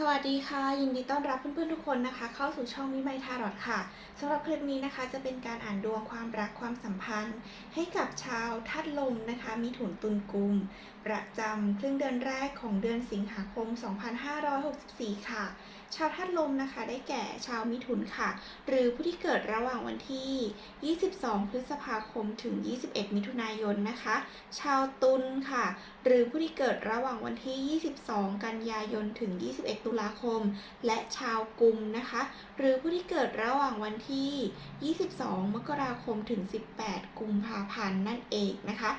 สวัสดีค่ะ ยินดีต้อนรับเพื่อนๆทุกคนนะคะ เข้าสู่ช่องวิไมทารอดค่ะสำหรับคลิปนี้นะคะ จะเป็นการอ่านดวงความรักความสัมพันธ์ ให้กับชาวธาตุลมนะคะ มีถุนตุลกุม ประจำครึ่งเดือนแรกของเดือนสิงหาคม 2564 ค่ะ ชาวธาตุลมนะคะ ได้แก่ชาวมิถุนค่ะ หรือผู้ที่เกิดระหว่างวันที่ 22 พฤษภาคมถึง 21 มิถุนายนนะคะ ชาวตุลค่ะ หรือผู้ที่เกิดระหว่างวันที่ 22 กันยายนถึง 21 ตุลาคม และชาวกุมนะคะ หรือผู้ที่เกิดระหว่างวันที่ 22 มกราคมถึง 18 กุมภาพันธ์นั่นเองนะคะ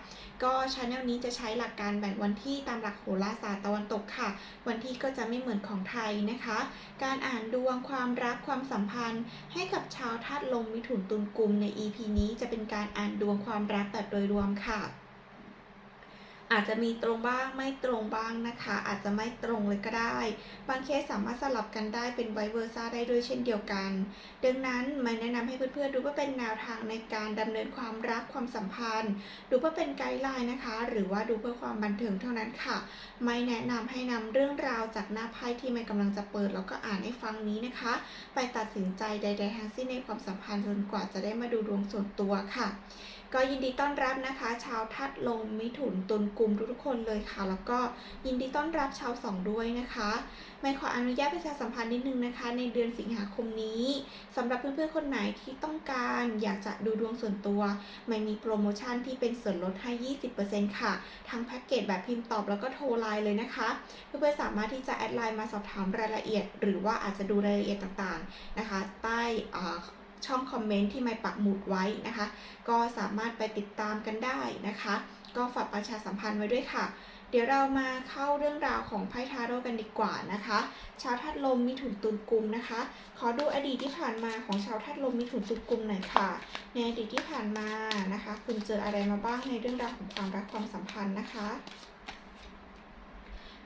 ก็ช anel นี้จะใช้หลักการแบ่งวันที่ตามหลักโหราศาสตร์ตะวันตกค่ะ วันที่ก็จะไม่เหมือนของไทยนะคะ การอ่านดวงความรักความสัมพันธ์ ให้กับชาวธาตุลมมิถุนตุลกุมใน EP นี้จะเป็นการอ่านดวงความรักแบบโดยรวมค่ะ อาจจะมีตรงบ้างไม่ตรงบ้างนะคะ อาจจะไม่ตรงเลยก็ได้ บางเคสสามารถสลับกันได้เป็นไวเวอร์ซ่าได้ด้วยเช่นเดียวกัน ดังนั้นไม่แนะนำให้เพื่อนๆดูว่าเป็นแนวทางในการดำเนินความรักความสัมพันธ์ ดูเพื่อเป็นไกด์ไลน์นะคะ หรือว่าดูเพื่อความบันเทิงเท่านั้นค่ะ ไม่แนะนำให้นำเรื่องราวจากหน้าไพ่ที่ไม่กำลังจะเปิดแล้วก็อ่านให้ฟังนี้นะคะ ไปตัดสินใจใด ๆ ทั้งสิ้นในความสัมพันธ์จนกว่าจะได้มาดูดวงส่วนตัวค่ะ ก็ยินดีต้อนรับนะคะ ชาวทัดลมมิถุนตุลกลุ่มทุกๆคนเลยค่ะ แล้วก็ยินดีต้อนรับชาวสองด้วยนะคะไม่ขออนุญาตประชาสัมพันธ์นิดนึงนะคะ ในเดือนสิงหาคมนี้สำหรับเพื่อนๆคนไหนที่ต้องการอยากจะดูดวงส่วนตัวไม่มีโปรโมชั่นที่เป็นส่วนลดให้ 20%ค่ะ ทั้งแพ็กเกจแบบพิมพ์ตอบแล้วก็โทรไลน์เลยนะคะ เพื่อนๆสามารถที่จะแอดไลน์มาสอบถามรายละเอียด หรือว่าอาจจะดูรายละเอียดต่างๆนะคะ ใต้ช่องคอมเมนต์ที่ไม่ปักหมุดไว้นะคะ ก็สามารถไปติดตามกันได้นะคะ ก็ฝากประชาสัมพันธ์ไว้ด้วยค่ะ เดี๋ยวเรามาเข้าเรื่องราวของไพ่ทาโร่กันดีกว่านะคะ ชาวธาตุลมมีถุนตุลกุมนะคะ ขอดูอดีตที่ผ่านมาของชาวธาตุลมมีถุนตุลกุมหน่อยค่ะในอดีตที่ผ่านมานะคะ คุณเจออะไรมาบ้างในเรื่องราวของความรักความสัมพันธ์นะคะ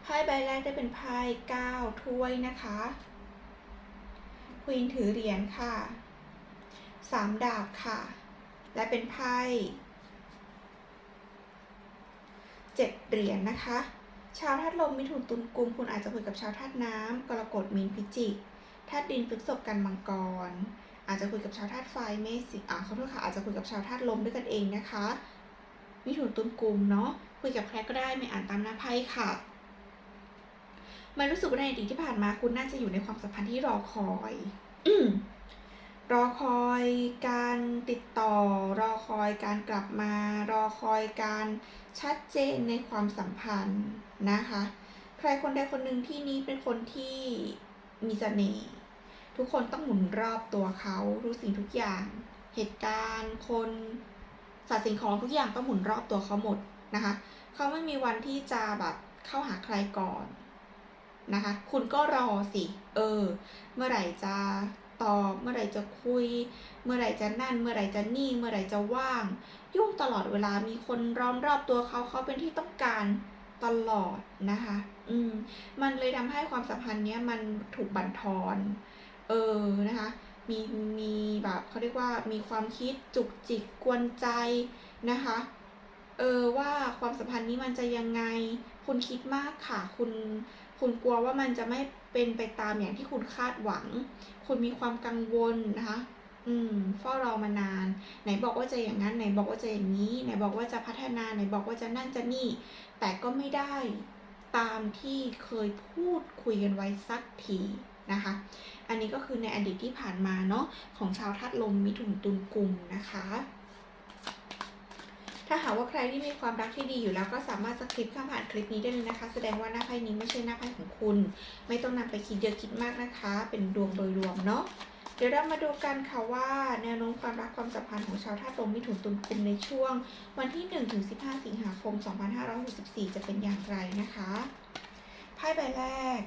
ไพ่ใบแรกได้เป็นไพ่เก้าถ้วยนะคะควีนถือเหรียญค่ะสามดาบค่ะ และเป็นไพ่ เจ็ดเหรียญนะคะ ชาวธาตุลมมิถุนตุลกุมคุณอาจจะคุยกับชาวธาตุน้ำกรกฎมีนพิจิกธาตุดินพฤษภกันมังกร อาจจะคุยกับชาวธาตุไฟเมษสิอ่าขอโทษค่ะอาจจะคุยกับชาวธาตุลมด้วยกันเองนะคะมิถุนตุลกุมเนาะคุยกับใครก็ได้ไม่อ่านตามหน้าไพ่ค่ะมันรู้สึกว่าในอดีตที่ผ่านมาคุณน่าจะอยู่ในความสัมพันธ์ที่รอคอย รอคอยการติดต่อ รอคอยการกลับมา รอคอยการชัดเจนในความสัมพันธ์นะคะ ใครคนใดคนหนึ่งที่นี้เป็นคนที่มีเสน่ห์ทุกคนต้องหมุนรอบตัวเขาทุกสิ่งทุกอย่าง เหตุการณ์คนสัตว์สิ่งของทุกอย่างต้องหมุนรอบตัวเขาหมดนะคะ เขาไม่มีวันที่จะแบบเข้าหาใครก่อนนะคะ คุณก็รอสิ เออ เมื่อไหร่จะ ตอบ เมื่อไหร่จะคุย เมื่อไหร่จะนั่น เมื่อไหร่จะนี่ เมื่อไหร่จะว่าง ยุ่งตลอดเวลามีคนร้อมรอบตัวเขาเขาเป็นที่ต้องการตลอดนะคะ อืม มันเลยทำให้ความสัมพันธ์เนี้ยมันถูกบั่นทอน เออ นะคะ มี มีแบบเขาเรียกว่า มีความคิดจุกจิกกวนใจนะคะ เออว่าความสัมพันธ์นี้มันจะยังไง คุณคิดมากค่ะ คุณ คุณกลัวว่ามันจะไม่เป็นไปตามอย่างที่คุณคาดหวัง คุณมีความกังวลนะคะ อืมเฝ้ารอมานาน ไหนบอกว่าจะอย่างนั้น ไหนบอกว่าจะอย่างนี้ ไหนบอกว่าจะพัฒนา ไหนบอกว่าจะนั่นจะนี่ แต่ก็ไม่ได้ตามที่เคยพูดคุยกันไว้สักทีนะคะ อันนี้ก็คือในอดีตที่ผ่านมาเนาะของชาวธาตุลมมิถุนตุลกุมนะคะ ถ้าหากว่าใครที่มีความรักที่ดีอยู่แล้วก็สามารถสคริปข้ามผ่านคลิปนี้ได้เลยนะคะ แสดงว่าหน้าไพ่นี้ไม่ใช่หน้าไพ่ของคุณ ไม่ต้องนำไปคิดเยอะคิดมากนะคะ เป็นดวงโดยรวมเนาะเดี๋ยวเรามาดูกันค่ะว่าแนวโน้มความรักความสัมพันธ์ของชาวธาตุลมมิถุนตุลกุมในช่วง วันที่1ถึง15 สิงหาคม 2564 จะเป็นอย่างไรนะคะไพ่ใบแรก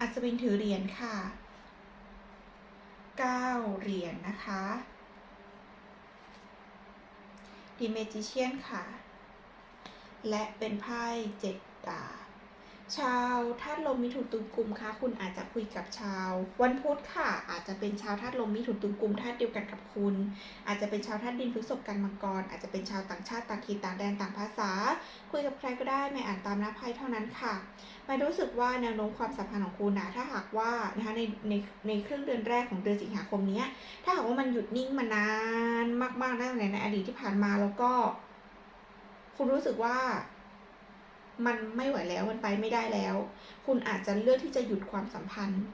อัศวินถือเหรียญค่ะ 9 เหรียญนะคะ ดิเมจิเชียนค่ะ และเป็นไพ่เจ็ดดาบ ชาวธาตุลมมิถุนตุลกุมคะคุณอาจจะคุยกับชาว วันพุธค่ะ อาจจะเป็นชาวธาตุลมมิถุนตุลกุมธาตุเดียวกันกับคุณ อาจจะเป็นชาวธาตุดินพฤษภกันมังกรอาจจะเป็นชาวต่างชาติต่างถิ่นต่างแดนต่างภาษา คุยกับใครก็ได้ไม่อ่านตามหน้าไพ่เท่านั้นค่ะไม่รู้สึกว่าแนวโน้มความสัมพันธ์ของคุณนะถ้าหากว่านะคะในในในครึ่งเดือนแรกของเดือนสิงหาคมนี้ถ้าหากว่ามันหยุดนิ่งมานานมากๆตั้งแต่ในอดีตที่ผ่านมาแล้วก็ คุณรู้สึกว่า มันไม่ไหวแล้วมันไปไม่ได้แล้ว คุณอาจจะเลือกที่จะหยุดความสัมพันธ์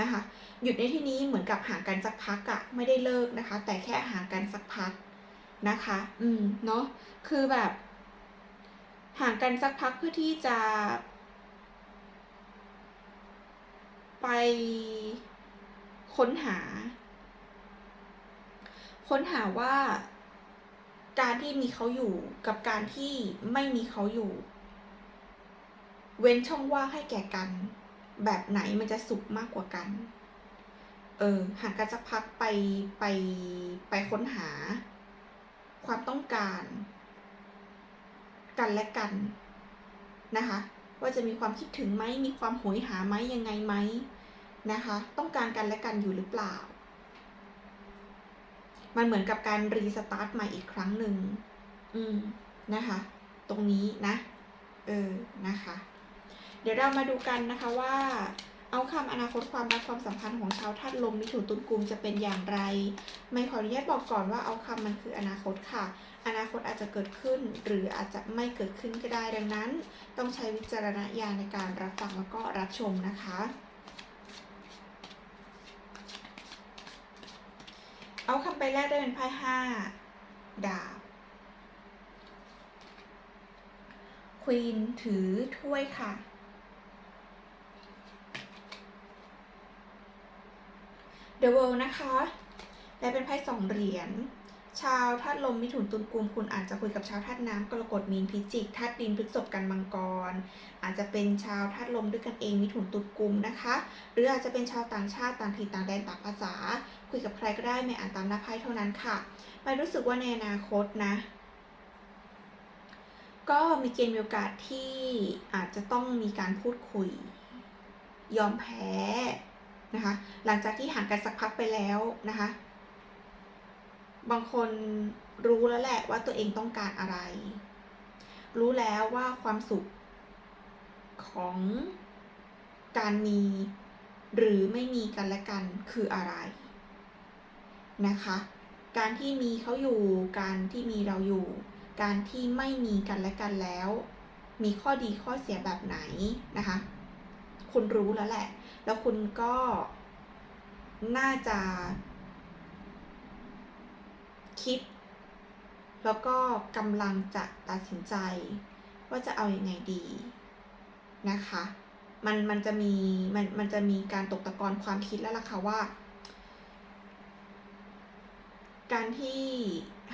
นะคะ หยุดในที่นี้เหมือนกับห่างกันสักพักอะไม่ได้เลิกนะคะ แต่แค่ห่างกันสักพักนะคะ อืมเนาะคือแบบ ห่างกันสักพักเพื่อที่จะ ไปค้นหา ค้นหาว่าการที่มีเขาอยู่กับการที่ไม่มีเขาอยู่ เว้นช่องว่างให้แก่กัน แบบไหนมันจะสุขมากกว่ากัน เออห่างกันสักพักไปไปไปค้นหา ความต้องการ กันและกันนะคะ ว่าจะมีความคิดถึงไหมมีความโหยหาไหมยังไงไหมนะคะ ต้องการกันและกันอยู่หรือเปล่า มันเหมือนกับการรีสตาร์ทใหม่อีกครั้งหนึ่ง อืมนะคะ ตรงนี้นะ เออ นะคะ ดี๋ยวเรามาดูกันนะคะว่า เอาคำอนาคตความรักความสัมพันธ์ของชาวธาตุลมมิถุนตุลกุมจะเป็นอย่างไร ไม่ขออนุญาตบอกก่อนว่าเอาคำมันคืออนาคตค่ะ อนาคตอาจจะเกิดขึ้น หรืออาจจะไม่เกิดขึ้นก็ได้ดังนั้น ต้องใช้วิจารณญาณในการรับฟังแล้วก็รับชมนะคะเอาคำไปแรกได้เป็นไพ่ห้าดาบควีนถือถ้วยค่ะ The World นะคะ และเป็นไพ่สองเหรียญ ชาวธาตุลมมิถุนตุลกุมคุณอาจจะคุยกับชาวธาตุน้ำกรกฎมีนพิจิกธาตุดินพฤษภกันมังกร อาจจะเป็นชาวธาตุลมด้วยกันเองมิถุนตุลกุมนะคะ หรืออาจจะเป็นชาวต่างชาติต่างถิ่นต่างแดนต่างภาษา คุยกับใครก็ได้ไม่อ่านตามหน้าไพ่เท่านั้นค่ะไม่รู้สึกว่าในอนาคตนะก็มีเกณฑ์มีโอกาสที่อาจจะต้องมีการพูดคุย ยอมแพ้ นะคะ หลังจากที่ห่างกันสักพักไปแล้วนะคะ บางคนรู้แล้วแหละว่าตัวเองต้องการอะไร รู้แล้วว่าความสุขของการมีหรือไม่มีกันและกันคืออะไรนะคะ การที่มีเขาอยู่ การที่มีเราอยู่ การที่ไม่มีกันและกันแล้ว มีข้อดีข้อเสียแบบไหนนะคะ คุณรู้แล้วแหละ แล้วคุณก็น่าจะ คิด แล้วก็กำลังจะตัดสินใจ ว่าจะเอาอยัางไงดีนะคะ มันมันจะมีมันมันจะมีการตกตะกอนความคิดแล้วล่ะค่ะว่า การที่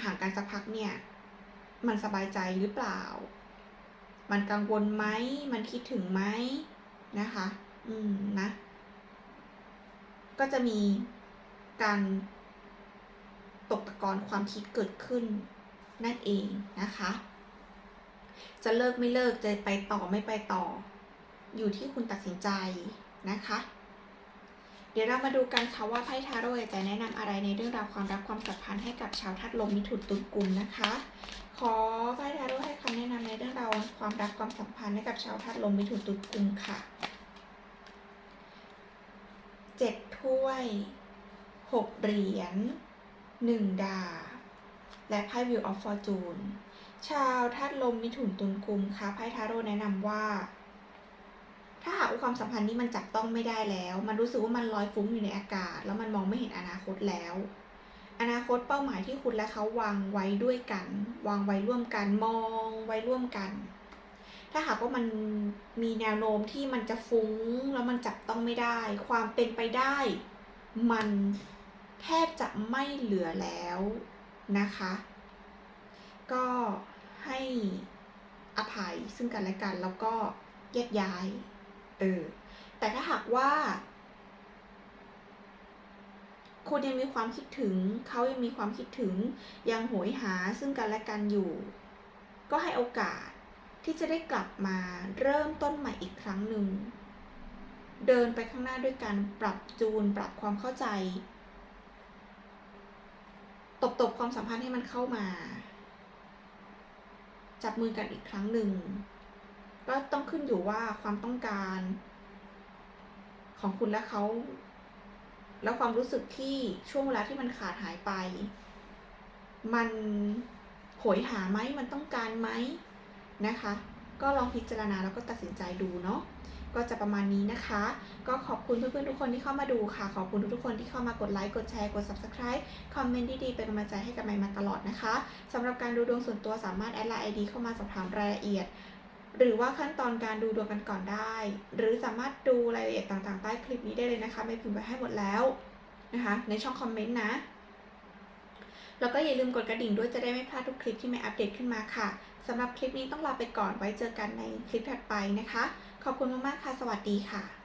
ห่างกันสักพักเนี่ย มันสบายใจหรือเปล่า มันกังวลไหม มันคิดถึงไหมนะคะ อืมนะ ก็จะมีการตกตะกอนความคิดเกิดขึ้นนั่นเองนะคะ จะเลิกไม่เลิกจะไปต่อไม่ไปต่อ อยู่ที่คุณตัดสินใจนะคะ เดี๋ยวเรามาดูกันค่ะว่าไพ่ทาโร่จะแนะนำอะไรในเรื่องราวความรักความสัมพันธ์ให้กับชาวธาตุลมมิถุนตุลกุมนะคะ ขอไพ่ทาโร่ให้คำแนะนำในเรื่องราวความรักความสัมพันธ์ให้กับชาวธาตุลมมิถุนตุลกุมค่ะ เจ็ดถ้วยหกเหรียญหนึ่งดาบและไพ่ Wheel of Fortune ชาวธาตุลมมิถุนตุลกุมคะไพ่ทาโร่แนะนำว่า ถ้าหากความสัมพันธ์นี้มันจับต้องไม่ได้แล้ว มันรู้สึกว่ามันลอยฟุ้งอยู่ในอากาศ แล้วมันมองไม่เห็นอนาคตแล้ว อนาคตเป้าหมายที่คุณและเขาวางไว้ด้วยกัน วางไว้ร่วมกันมองไว้ร่วมกัน ถ้าหากว่ามันมีแนวโน้มที่มันจะฟุ้งแล้วมันจับต้องไม่ได้ ความเป็นไปได้ มันแทบจะไม่เหลือแล้วนะคะ ก็ให้อภัยซึ่งกันและกันแล้วก็แยกย้าย เออ แต่ถ้าหากว่า คุณยังมีความคิดถึง เขายังมีความคิดถึง ยังโหยหาซึ่งกันและกันอยู่ ก็ให้โอกาส ที่จะได้กลับมาเริ่มต้นใหม่อีกครั้งหนึ่ง เดินไปข้างหน้าด้วยการปรับจูนปรับความเข้าใจ ตบตบความสัมพันธ์ให้มันเข้ามา จับมือกันอีกครั้งหนึ่ง ก็ต้องขึ้นอยู่ว่าความต้องการ ของคุณและเขา แล้วความรู้สึกที่ช่วงเวลาที่มันขาดหายไป มันโหยหาไหมมันต้องการไหม นะคะ ก็ลองพิจารณาแล้วก็ตัดสินใจดูเนาะก็จะประมาณนี้นะคะ ก็ขอบคุณเพื่อนๆทุกคนที่เข้ามาดูค่ะ ขอบคุณทุกๆคนที่เข้ามากดไลค์กดแชร์กด subscribe คอมเมนต์ดีๆเป็นกำลังใจให้กับไมมาตลอดนะคะสำหรับการดูดวงส่วนตัวสามารถแอดไลน์ ID เข้ามาสอบถามรายละเอียด หรือว่าขั้นตอนการดูดวงกันก่อนได้ หรือสามารถดูรายละเอียดต่างๆใต้คลิปนี้ได้เลยนะคะไม่พิมพ์ไว้ให้หมดแล้วนะคะ ในช่องคอมเมนต์นะ แล้วก็อย่าลืมกดกระดิ่งด้วยจะได้ไม่พลาดทุกคลิปที่ไม่อัปเดตขึ้นมาค่ะสำหรับคลิปนี้ต้องลาไปก่อนไว้เจอกันในคลิปถัดไปนะคะ ขอบคุณมากๆค่ะ สวัสดีค่ะ